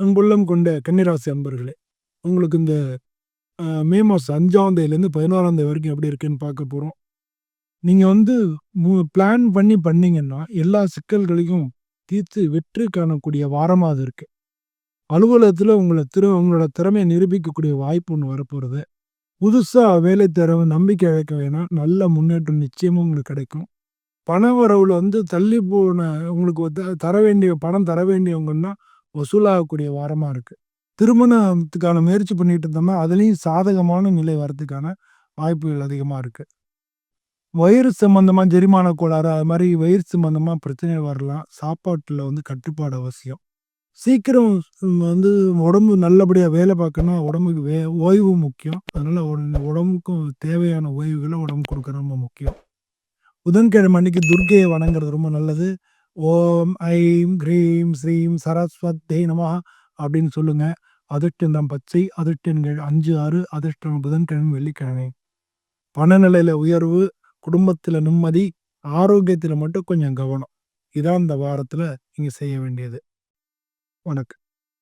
அன்புள்ளம் கொண்ட கன்னிராசி அன்பர்களே உங்களுக்கு இந்த மே மாதம் அஞ்சாம் தேதியிலேருந்து பதினோராம் தேதி வரைக்கும் எப்படி இருக்குன்னு பார்க்க போகிறோம் நீங்கள் வந்து பிளான் பண்ணி பண்ணிங்கன்னா எல்லா சிக்கல்களையும் தீர்த்து வெற்றி காணக்கூடிய வாரமாக அது இருக்குது அலுவலகத்தில் உங்களை திரு உங்களோட திறமையை நிரூபிக்கக்கூடிய வாய்ப்பு ஒன்று வரப்போகிறது புதுசாக வேலை தர நம்பிக்கை இழக்க வேணாம். நல்ல முன்னேற்றம் நிச்சயமும் உங்களுக்கு கிடைக்கும். பண வரவுல வந்து தள்ளி போன உங்களுக்கு த- தர வேண்டிய பணம் தர வேண்டியவங்கன்னா வசூலாகக்கூடிய வாரமாக இருக்குது திருமணத்துக்கான முயற்சி பண்ணிட்டு இருந்தோம்னா அதுலேயும் சாதகமான நிலை வரதுக்கான வாய்ப்புகள் அதிகமாக இருக்குது வயிறு சம்மந்தமாக ஜெரிமான கோளாறு அது மாதிரி வயிறு சம்மந்தமாக பிரச்சனை வரலாம். சாப்பாட்டில் வந்து கட்டுப்பாடு அவசியம். சீக்கிரம் வந்து உடம்பு நல்லபடியாக வேலை பார்க்கணும்னா உடம்புக்கு வே ஓய்வு முக்கியம். அதனால் உடம்புக்கும் தேவையான ஓய்வுகளை உடம்பு கொடுக்க ரொம்ப முக்கியம். புதன்கிழமை அன்னைக்கு துர்க்கையை வணங்குறது ரொம்ப நல்லது. ஓம் ஐம் கிரீம் ஸ்ரீம் சரஸ்வத்தே நம அப்படின்னு சொல்லுங்க. அதிர்ஷ்டம் பச்சை அதிர்ஷ்டங்கள் அஞ்சு ஆறு அதிர்ஷ்டம் புதன்கிழமை வெள்ளிக்கிழமை. பணநிலையில உயர்வு குடும்பத்துல நிம்மதி ஆரோக்கியத்துல மட்டும் கொஞ்சம் கவனம். இதான் இந்த வாரத்துல நீங்க செய்ய வேண்டியது. வணக்கம்.